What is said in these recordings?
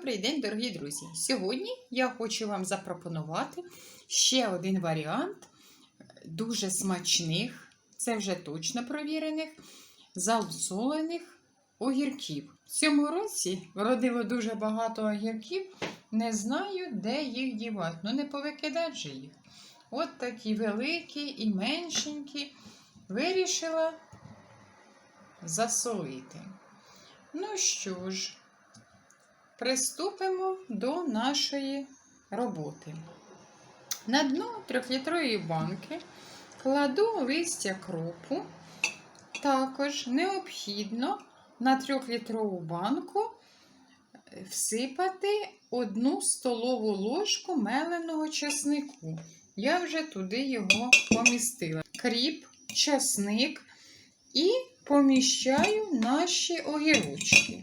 Добрий день, дорогі друзі! Сьогодні я хочу вам запропонувати ще один варіант дуже смачних, це вже точно провірених, залсолених огірків. В цьому році вродило дуже багато огірків, не знаю, де їх дівати. Ну, не повикидати же їх. От такі великі і меншенькі. Вирішила засолити. Ну що ж, приступимо до нашої роботи. На дно 3-літрової банки кладу листя кропу. Також необхідно на 3-літрову банку всипати одну столову ложку меленого чеснику. Я вже туди його помістила. Кріп, чесник і поміщаю наші огірочки.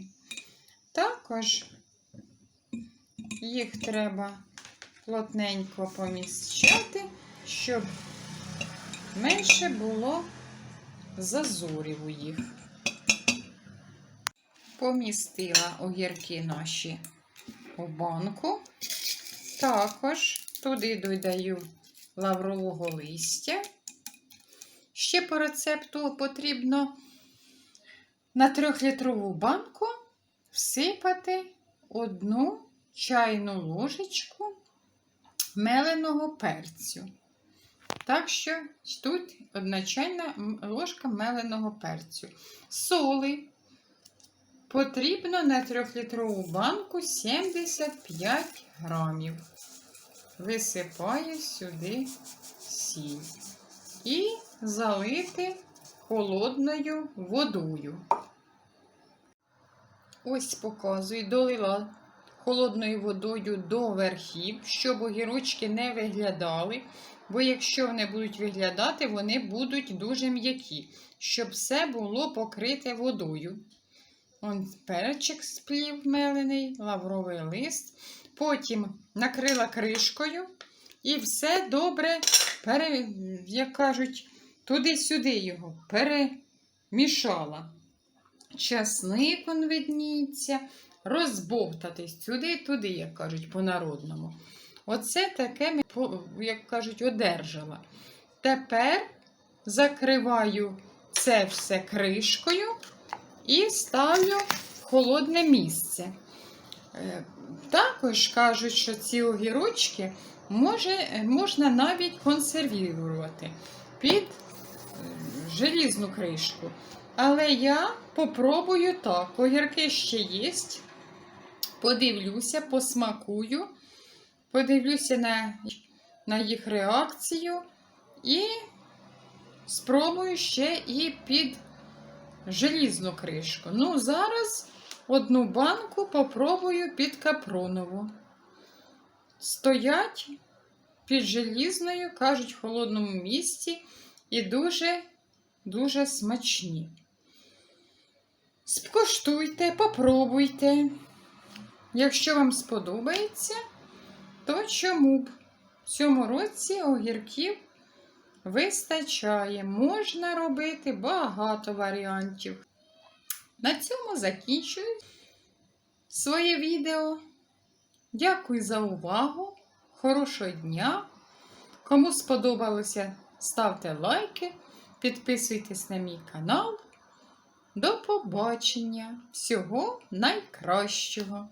Також їх треба плотненько поміщати, щоб менше було зазорів у їх. Помістила огірки наші у банку. Також туди додаю лаврового листя. Ще по рецепту потрібно на 3-літрову банку всипати одну чайну ложечку меленого перцю. Так що тут одна чайна ложка меленого перцю. Соли потрібно на 3-літрову банку 75 грамів. Висипаю сюди сіль і залити холодною водою. Ось показую, долила холодною водою до верхів, щоб огірочки не виглядали. Бо якщо вони будуть виглядати, вони будуть дуже м'які, щоб все було покрите водою. Он перчик сплів мелений, лавровий лист. Потім накрила кришкою і все добре, пере, як кажуть, туди-сюди його перемішала. Часник он видніється, розбовтатись сюди-туди, як кажуть, по-народному. Оце таке, як кажуть, одержала. Тепер закриваю це все кришкою і ставлю в холодне місце. Також кажуть, що ці огірочки може, можна навіть консервувати під желізну кришку. Але я попробую так. Огірки ще є. Подивлюся, посмакую, подивлюся на, на їх реакцію і спробую ще і під желізну кришку. Ну, зараз одну банку попробую під капронову. Стоять під желізною, кажуть, в холодному місці і дуже-дуже смачні. Скоштуйте, попробуйте. Якщо вам сподобається, то чому б в цьому році огірків вистачає. Можна робити багато варіантів. На цьому закінчую своє відео. Дякую за увагу. Хорошого дня! Кому сподобалося, ставте лайки, підписуйтесь на мій канал. До побачення! Всього найкращого!